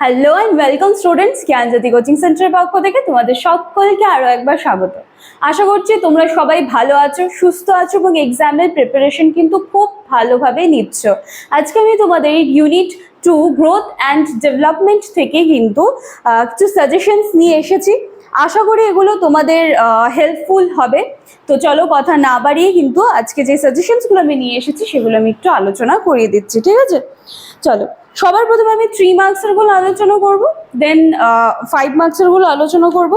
Hello and welcome students Gyanjyoti coaching সেন্টারের পক্ষ থেকে তোমাদের সকলকে আরও একবার স্বাগত। আশা করছি তোমরা সবাই ভালো আছো, সুস্থ আছো এবং এক্সামের প্রিপারেশন কিন্তু খুব ভালোভাবে নিচ্ছ। আজকে আমি তোমাদের unit two growth and development থেকে কিন্তু কিছু সাজেশনস নিয়ে এসেছি। আশা করি এগুলো তোমাদের হেল্পফুল হবে। তো চলো কথা না বাড়িয়ে কিন্তু আজকে যে সাজেশনসগুলো আমি নিয়ে এসেছি সেগুলো আমি একটু আলোচনা করিয়ে দিচ্ছি, ঠিক আছে? চলো। সবার প্রথমে আমি থ্রি মার্কসেরগুলো আলোচনা করব দেন ফাইভ মার্কসেরগুলো আলোচনা করব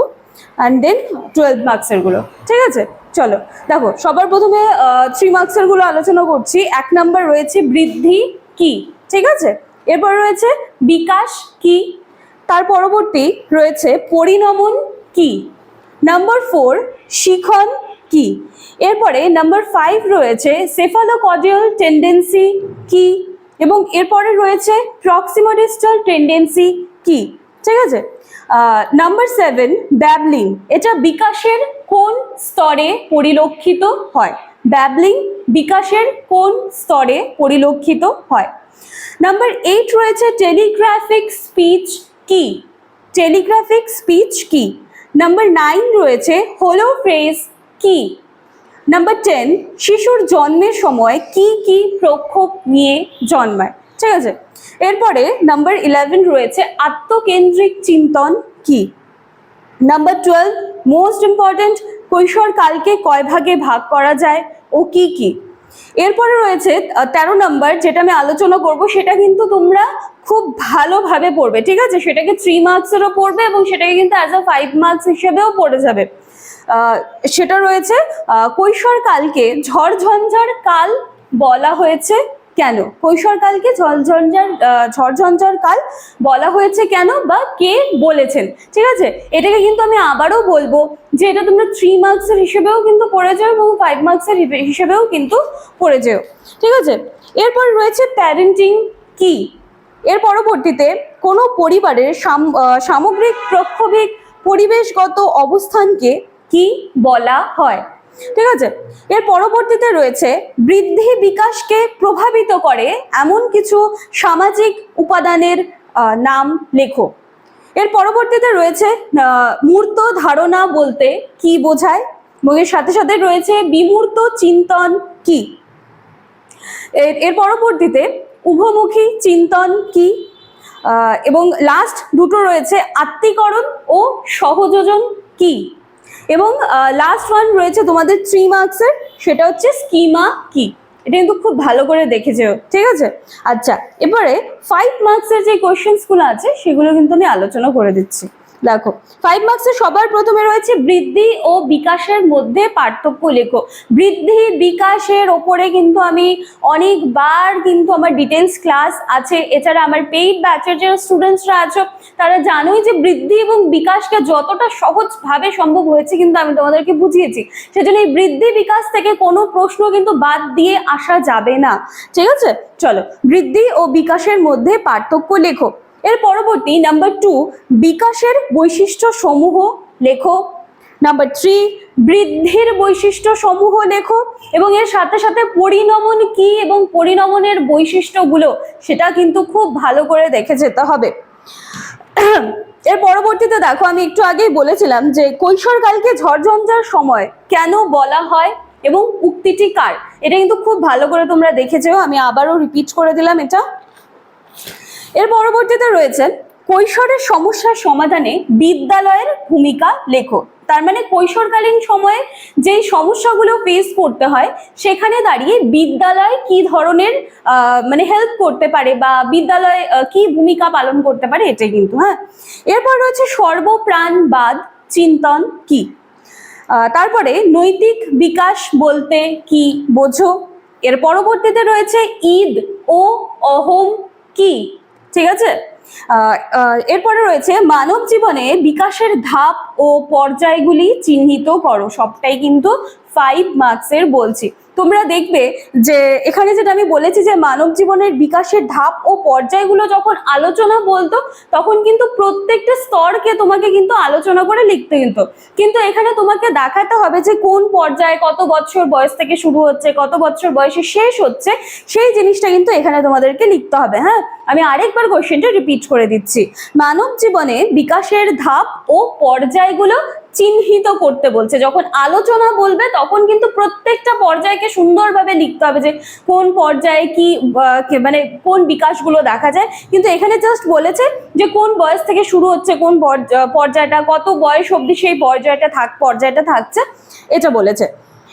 অ্যান্ড দেন টুয়েলভ মার্কসেরগুলো ঠিক আছে? চলো। দেখো, সবার প্রথমে থ্রি মার্কসেরগুলো আলোচনা করছি। এক নাম্বার রয়েছে বৃদ্ধি কি? ঠিক আছে? এরপর রয়েছে বিকাশ কি? তার পরবর্তী রয়েছে পরিণমন কি? নাম্বার ফোর শিখন কি? এরপরে নাম্বার ফাইভ রয়েছে সেফালোকডিয়াল টেন্ডেন্সি কি? এবং এরপরে রয়েছে প্রক্সিমোডিস্টাল টেন্ডেন্সি কি? ঠিক আছে? নাম্বার সেভেন ব্যাবলিং এটা বিকাশের কোন স্তরে পরিলক্ষিত হয়? ব্যাবলিং বিকাশের কোন স্তরে পরিলক্ষিত হয়? নাম্বার এইট রয়েছে টেলিগ্রাফিক স্পিচ কি? টেলিগ্রাফিক স্পিচ কি? নাম্বার নাইন রয়েছে হোলো ফ্রেজ কি? নাম্বার টেন শিশুর জন্মের সময় কি কি প্রক্ষোভ নিয়ে জন্মায়? ঠিক আছে? এরপরে নাম্বার ইলেভেন রয়েছে, আত্মকেন্দ্রিক চিন্তন কি? নাম্বার টুয়েলভ মোস্ট ইম্পর্ট্যান্ট কৈশোরকালকে কয় ভাগে ভাগ করা যায় ও কি কি? এরপরে রয়েছে তেরো নাম্বার যেটা আমি আলোচনা করব, সেটা কিন্তু তোমরা খুব ভালোভাবে পড়বে, ঠিক আছে? সেটাকে থ্রি মার্কসেরও পড়বে এবং সেটাকে কিন্তু অ্যাজ আ ফাইভ মার্কস হিসেবেও পড়ে যাবে। সেটা রয়েছে আহ, কৈশোরকালকে ঝড়ঝঞ্ঝার কাল বলা হয়েছে কেন? কৈশোরকালকে ঝড়ঝঞ্ঝার আহ, ঝড়ঝঞ্ঝার কাল বলা হয়েছে কেন বা কে বলেছেন? ঠিক আছে? এটাকে কিন্তু আমি আবারও বলব যে এটা তোমরা থ্রি মার্কসের হিসেবেও কিন্তু পড়ে যাও এবং ফাইভ মার্কসের হিসেবেও কিন্তু পড়ে যেও। ঠিক আছে? এরপর রয়েছে প্যারেন্টিং কি? এর পরবর্তীতে কোনো পরিবারের সাম- সামগ্রিক প্রক্ষোভিক পরিবেশগত অবস্থানকে কি বলা হয়। ঠিক আছে? এর পরবর্তীতে রয়েছে, বৃদ্ধি বিকাশকে প্রভাবিত করে এমন কিছু সামাজিক উপাদানের নাম লেখো। এর পরবর্তীতে রয়েছে মূর্ত ধারণা বলতে কি বোঝায়? এবং এর সাথে সাথে রয়েছে, বিমূর্ত চিন্তন কি? এর এর পরবর্তীতে উভমুখী চিন্তন কি? এবং লাস্ট দুটো রয়েছে, আত্মীকরণ ও সহযোজন কি? এবং লাস্ট ওয়ান রয়েছে তোমাদের থ্রি মার্কসের সেটা হচ্ছে স্কিমা কি? এটা কিন্তু খুব ভালো করে দেখে যেও ঠিক আছে? আচ্ছা এবারে ফাইভ মার্কসের যে কোয়েশ্চেন্সগুলো আছে, সেগুলো কিন্তু আমি আলোচনা করে দিচ্ছি। দেখো ফাইভ মার্কসের সবার প্রথমে রয়েছে বৃদ্ধি ও বিকাশের মধ্যে পার্থক্য লেখো। বৃদ্ধি, বিকাশের ওপরে কিন্তু আমি অনেকবার কিন্তু আমার ডিটেলস ক্লাস আছে। এছাড়া আমার পেইড ব্যাচের যে স্টুডেন্টসরা আছো, তারা জানোই যে বৃদ্ধি এবং বিকাশকে যতটা সহজভাবে সম্ভব হয়েছে কিন্তু আমি তোমাদেরকে বুঝিয়েছি। সেজন্য এই বৃদ্ধি, বিকাশ থেকে কোনো প্রশ্ন কিন্তু বাদ দিয়ে আসা যাবে না। ঠিক আছে? চলো, বৃদ্ধি ও বিকাশের মধ্যে পার্থক্য লেখো। এর পরবর্তী নাম্বার টু বিকাশের বৈশিষ্ট্য সমূহ লেখো। নাম্বার থ্রি বৃদ্ধির বৈশিষ্ট্য সমূহ লেখো এবং এর সাথে সাথে পরিণমন কি এবং পরিণমনের বৈশিষ্ট্যগুলো সেটা কিন্তু খুব ভালো করে দেখে যেতে হবে। এর পরবর্তীতে দেখো, আমি একটু আগেই বলেছিলাম যে কৈশোরকালকে ঝড়ঝঞ্ঝার সময় কেন বলা হয় এবং উক্তিটি কার? এটা কিন্তু খুব ভালো করে তোমরা দেখেছ, আমি আবারও রিপিট করে দিলাম এটা। এর পরবর্তীতে রয়েছেন কৈশোরের সমস্যার সমাধানে বিদ্যালয়ের ভূমিকা লেখো তার মানে কৈশোরকালীন সময়ে যেই সমস্যাগুলো ফেস করতে হয়, সেখানে দাঁড়িয়ে বিদ্যালয় কি ধরনের মানে হেল্প করতে পারে বা বিদ্যালয় কি ভূমিকা পালন করতে পারে এটাই কিন্তু হ্যাঁ? এরপর রয়েছে সর্বপ্রাণবাদ চিন্তন কি? তারপরে নৈতিক বিকাশ বলতে কি বোঝো? এর পরবর্তীতে রয়েছে ঈদ ও অহম কি? ঠিক আছে? এরপরে রয়েছে মানব জীবনে বিকাশের ধাপ ও পর্যায়গুলি চিহ্নিত করো, সবটাই কিন্তু ফাইভ মার্কসের বলছি। তোমরা দেখবে যে এখানে যেটা আমি বলেছি যে মানব জীবনের বিকাশের ধাপ ও পর্যায়গুলো যখন আলোচনা বলতো, তখন কিন্তু প্রত্যেকটা স্তরকে তোমাকে কিন্তু আলোচনা করে লিখতে কিন্তু কিন্তু এখানে তোমাকে দেখাতে হবে যে কোন পর্যায়ে কত বছর বয়স থেকে শুরু হচ্ছে, কত বছর বয়সে শেষ হচ্ছে, সেই জিনিসটা কিন্তু এখানে তোমাদেরকে লিখতে হবে হ্যাঁ? আমি আরেকবার কোশ্চেনটা রিপিট করে দিচ্ছি। মানব জীবনে বিকাশের ধাপ ও পর্যায়গুলো চিহ্নিত করতে বলছে। যখন আলোচনা বলবে, তখন কিন্তু প্রত্যেকটা পর্যায়কে সুন্দরভাবে লিখতে হবে যে কোন পর্যায়ে কি মানে কোন বিকাশগুলো দেখা যায়। কিন্তু এখানে জাস্ট বলেছে যে কোন বয়স থেকে শুরু হচ্ছে, কোন পর্য- পর্যায়টা, কত বয়স অবধি সেই পর্যায়টা থাক, পর্যায়টা থাকছে। এটা বলেছে।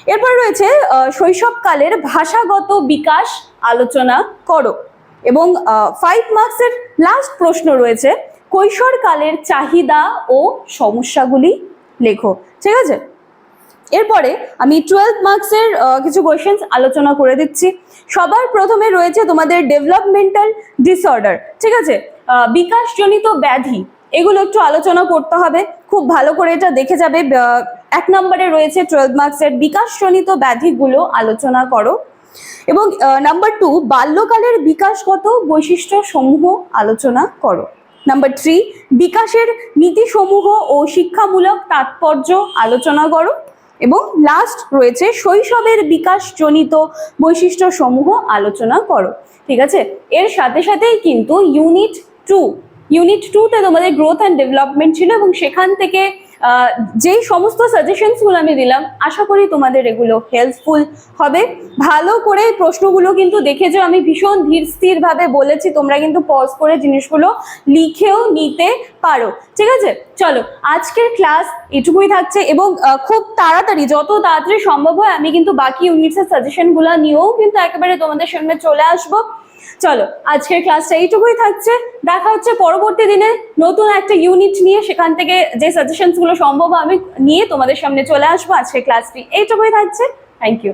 এরপর রয়েছে শৈশবকালের ভাষাগত বিকাশ আলোচনা করো। এবং ফাইভ মার্কসের লাস্ট প্রশ্ন রয়েছে। কৈশোরকালের চাহিদা ও সমস্যাগুলি লেখো, ঠিক আছে? এরপরে আমি টুয়েলভ মার্কসের কিছু কোয়েশ্চেন্স আলোচনা করে দিচ্ছি। সবার প্রথমে রয়েছে তোমাদের ডেভেলপমেন্টাল ডিসঅর্ডার ঠিক আছে? বিকাশজনিত ব্যাধি, এগুলো একটু আলোচনা করতে হবে। খুব ভালো করে এটা দেখে যাবে। এক নম্বরে রয়েছে টুয়েলভ মার্কসের বিকাশজনিত ব্যাধিগুলো আলোচনা করো। এবং নাম্বার টু বাল্যকালের বিকাশগত বৈশিষ্ট্য সমূহ আলোচনা করো। নাম্বার থ্রি বিকাশের নীতিসমূহ ও শিক্ষামূলক তাৎপর্য আলোচনা করো। এবং লাস্ট রয়েছে, শৈশবের বিকাশজনিত বৈশিষ্ট্য সমূহ আলোচনা করো। ঠিক আছে? এর সাথে সাথেই কিন্তু ইউনিট টু ইউনিট টুতে তোমাদের গ্রোথ অ্যান্ড ডেভেলপমেন্ট ছিল এবং সেখান থেকে যেই সমস্ত সাজেশনসগুলো আমি দিলাম, আশা করি তোমাদের এগুলো হেল্পফুল হবে। ভালো করে প্রশ্নগুলো কিন্তু দেখেছ, আমি ভীষণ ধীর স্থির ভাবে বলেছি, তোমরা কিন্তু পজ করে জিনিসগুলো লিখেও নিতে পারো। ঠিক আছে? চলো, আজকের ক্লাস এটুকুই থাকছে এবং খুব তাড়াতাড়ি, যত তাড়াতাড়ি সম্ভব হয়, আমি কিন্তু বাকি ইউনিটসের সাজেশনগুলো নিয়েও কিন্তু একেবারে তোমাদের সামনে চলে আসব। চলো, আজকের ক্লাসটা এইটুকুই থাকছে। দেখা হচ্ছে পরবর্তী দিনে নতুন একটা ইউনিট নিয়ে, সেখান থেকে যে সাজেশনসগুলো সম্ভব আমি নিয়ে তোমাদের সামনে চলে আসব আজকের ক্লাসটি এইটুকুই থাকছে। Thank you